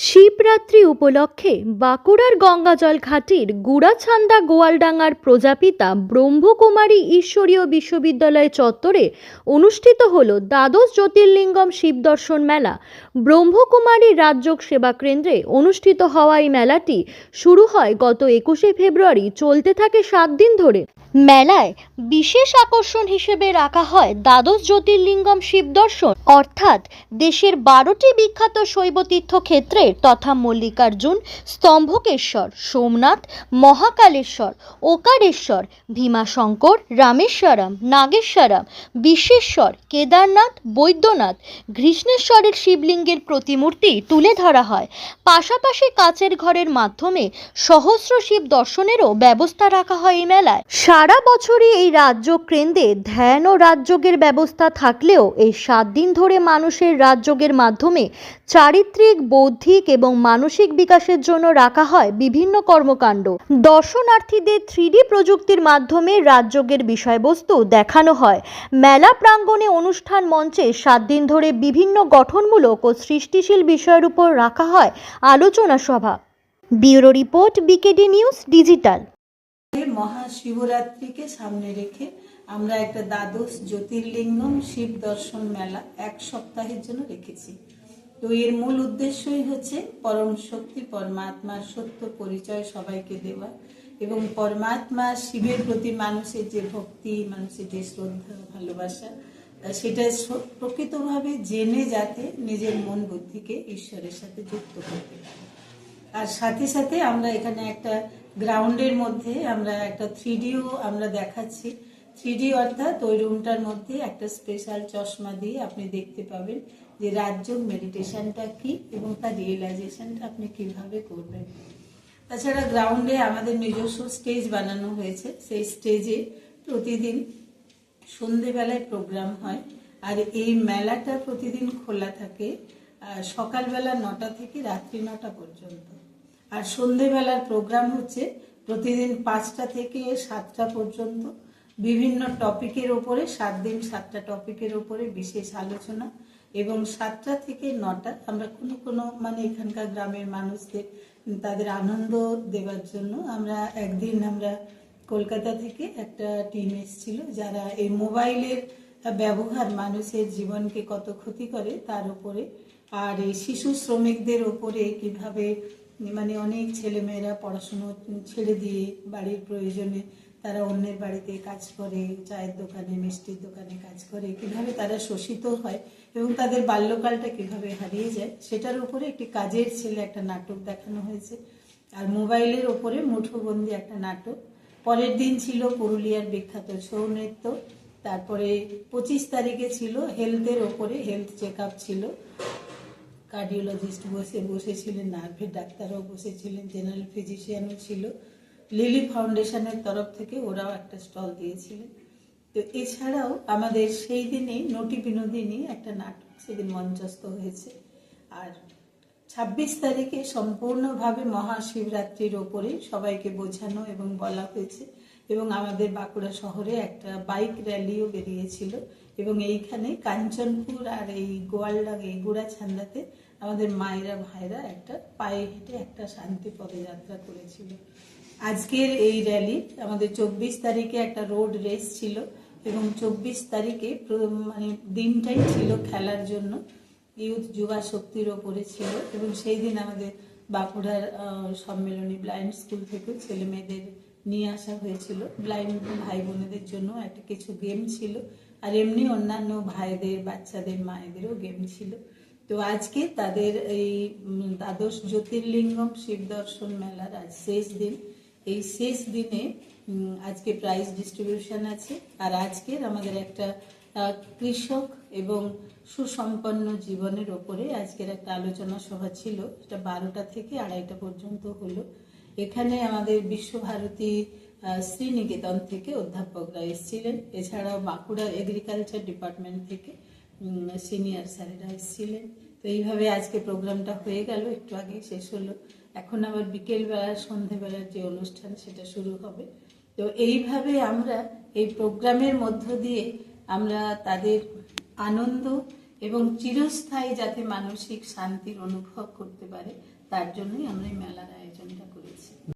শিবরাত্রি উপলক্ষে বাঁকুড়ার গঙ্গাজল ঘাটির গুড়াছান্দা গোয়ালডাঙ্গার প্রজাপিতা ব্রহ্মকুমারী ঈশ্বরীয় বিশ্ববিদ্যালয় চত্বরে অনুষ্ঠিত হল দ্বাদশ জ্যোতির্লিঙ্গম শিব দর্শন মেলা। ব্রহ্মকুমারী রাজযোগ সেবা কেন্দ্রে অনুষ্ঠিত হওয়া এই মেলাটি শুরু হয় গত একুশে ফেব্রুয়ারি, চলতে থাকে সাত দিন ধরে। মেলায় বিশেষ আকর্ষণ হিসেবে রাখা হয় দ্বাদশ জ্যোতির্লিঙ্গম শিব দর্শন, অর্থাৎ দেশের বারোটি বিখ্যাত শৈবতীর্থ ক্ষেত্রের তথা মল্লিকার্জুন, স্তম্ভকেশ্বর, সোমনাথ, মহাকালেশ্বর, ওকারেশ্বর, ভীমাশঙ্কর, রামেশ্বরম, নাগেশ্বরম, বিশ্বেশ্বর, কেদারনাথ, বৈদ্যনাথ, ঘৃষ্ণেশ্বরের শিবলিঙ্গের প্রতিমূর্তি তুলে ধরা হয়। পাশাপাশি কাচের ঘরের মাধ্যমে সহস্র শিব দর্শনেরও ব্যবস্থা রাখা হয় এই মেলায়। সারা বছরই এই রাজ্য কেন্দ্রে ধ্যান ও রাজযোগের ব্যবস্থা থাকলেও এই সাত দিন ধরে মানুষের রাজযোগের মাধ্যমে চারিত্রিক, বৌদ্ধিক এবং মানসিক বিকাশের জন্য রাখা হয় বিভিন্ন কর্মকাণ্ড। দর্শনার্থীদের থ্রিডি প্রযুক্তির মাধ্যমে রাজযোগের বিষয়বস্তু দেখানো হয়। মেলা প্রাঙ্গণে অনুষ্ঠান মঞ্চে সাত দিন ধরে বিভিন্ন গঠনমূলক ও সৃষ্টিশীল বিষয়ের উপর রাখা হয় আলোচনা সভা। Bureau report, BKD news, digital. মহাশিবরাত্রিকে সামনে রেখে আমরা একটা দ্বাদশ জ্যোতির্লিঙ্গম শিব দর্শন মেলা এক সপ্তাহের জন্য রেখেছি। তো এর মূল উদ্দেশ্যই হচ্ছে পরম শক্তি পরমাত্মার সত্য পরিচয় সবাইকে দেওয়া এবং পরমাত্মা শিবের প্রতি মানুষের যে ভক্তি, মানুষের যে শ্রদ্ধা, ভালোবাসা সেটা প্রকৃতভাবে জেনে যাতে নিজের মন বুদ্ধিকে ঈশ্বরের সাথে যুক্ত করতে পারে। আর সাথে সাথে আমরা এখানে একটা গ্রাউন্ডের মধ্যে আমরা একটা থ্রিডিও আমরা দেখাচ্ছি। থ্রিডি অর্থাৎ ওই রুমটার মধ্যে একটা স্পেশাল চশমা দিয়ে আপনি দেখতে পাবেন যে রাজ্য মেডিটেশনটা কি এবং তার রিয়েলাইজেশনটা আপনি কীভাবে করবেন। তাছাড়া গ্রাউন্ডে আমাদের নিজস্ব স্টেজ বানানো হয়েছে। সেই স্টেজে প্রতিদিন সন্ধেবেলায় প্রোগ্রাম হয়। আর এই মেলাটা প্রতিদিন খোলা থাকে সকালবেলা নটা থেকে রাত্রি নটা পর্যন্ত। আর সন্ধেবেলার প্রোগ্রাম হচ্ছে প্রতিদিন পাঁচটা থেকে সাতটা পর্যন্ত। বিভিন্ন টপিকের ওপরে, সাত দিন সাতটা টপিকের ওপরে বিশেষ আলোচনা এবং সাতটা থেকে নটা আমরা কোনো কোনো মানে এখানকার গ্রামের মানুষদের, তাদের আনন্দ দেওয়ার জন্য আমরা একদিন আমরা কলকাতা থেকে একটা টিম এসেছিল যারা এই মোবাইলের ব্যবহার মানুষের জীবনকে কত ক্ষতি করে তার উপরে। আর এই শিশু শ্রমিকদের ওপরে কীভাবে মানে অনেক ছেলেমেয়েরা পড়াশুনো ছেড়ে দিয়ে বাড়ির প্রয়োজনে তারা অন্যের বাড়িতে কাজ করে, চায়ের দোকানে, মিষ্টির দোকানে কাজ করে, কীভাবে তারা শোষিত হয় এবং তাদের বাল্যকালটা কীভাবে হারিয়ে যায়, সেটার উপরে একটি কাজের ছেলে একটা নাটক দেখানো হয়েছে। আর মোবাইলের ওপরে মুঠোবন্দি একটা নাটক পরের দিন ছিল পুরুলিয়ার বিখ্যাত ছৌ নৃত্য। তারপরে পঁচিশ তারিখে ছিল হেলথের ওপরে, হেলথ চেক ছিল। কার্ডিওলজিস্ট বসে, বসেছিলেন, নার্ভের ডাক্তারও বসেছিলেন, জেনারেল ফিজিশিয়ানও ছিল। লিলি ফাউন্ডেশনের তরফ থেকে ওরাও একটা স্টল দিয়েছিলেন। তো এছাড়াও আমাদের সেই দিনেই নটি বিনোদিনী একটা নাটক সেদিন মঞ্চস্থ হয়েছে। আর ছাব্বিশ তারিখে সম্পূর্ণভাবে মহাশিবরাত্রির ওপরে সবাইকে বোঝানো এবং বলা হয়েছে এবং আমাদের বাঁকুড়া শহরে একটা বাইক র্যালিও বেরিয়েছিল এবং এইখানে কাঞ্চনপুর আর এই গোয়ালডাং, এই গুড়াছান্দাতে আমাদের মায়েরা, ভাইরা একটা পায়ে হেঁটে একটা শান্তি পদযাত্রা করেছিল। আজকের এই র্যালি আমাদের চব্বিশ তারিখে একটা রোড রেস ছিল এবং চব্বিশ তারিখে মানে দিনটাই ছিল খেলার জন্য। ইউথ যুবা শক্তির ওপরে ছিল এবং সেই দিন আমাদের বাঁকুড়ার সম্মেলনী ব্লাইন্ড স্কুল থেকেও ছেলে মেয়েদের নিয়ে আসা হয়েছিল। ব্লাইন্ড ভাই বোনেদের জন্য একটা কিছু গেম ছিল। আর এমনি অন্যান্য ভাইদের, বাচ্চাদের, মায়েদেরও গেম ছিল। তো আজকে তাদের এই দ্বাদশ জ্যোতির্লিঙ্গম শিব দর্শন মেলার আজ শেষ দিন। এই শেষ দিনে আজকে প্রাইজ ডিস্ট্রিবিউশন আছে। আর আজকের আমাদের একটা কৃষক এবং সুসম্পন্ন জীবনের ওপরে আজকের একটা আলোচনা সভা ছিল। এটা বারোটা থেকে আড়াইটা পর্যন্ত হলো। এখানে আমাদের বিশ্বভারতী শ্রীনিকেতন থেকে অধ্যাপকরা এসেছিলেন। এছাড়াও বাঁকুড়া এগ্রিকালচার ডিপার্টমেন্ট থেকে সিনিয়র স্যারেরা এসেছিলেন। তো এইভাবে আজকে প্রোগ্রামটা হয়ে গেল, একটু আগে শেষ হলো। এখন আবার বিকেলবেলা, সন্ধেবেলার যে অনুষ্ঠান, সেটা শুরু হবে। তো এইভাবে আমরা এই প্রোগ্রামের মধ্য দিয়ে আমরা তাদের আনন্দ এবং চিরস্থায়ী যাতে মানসিক শান্তির অনুভব করতে পারে, তার জন্যই আমরা এই মেলার আয়োজনটা করেছি।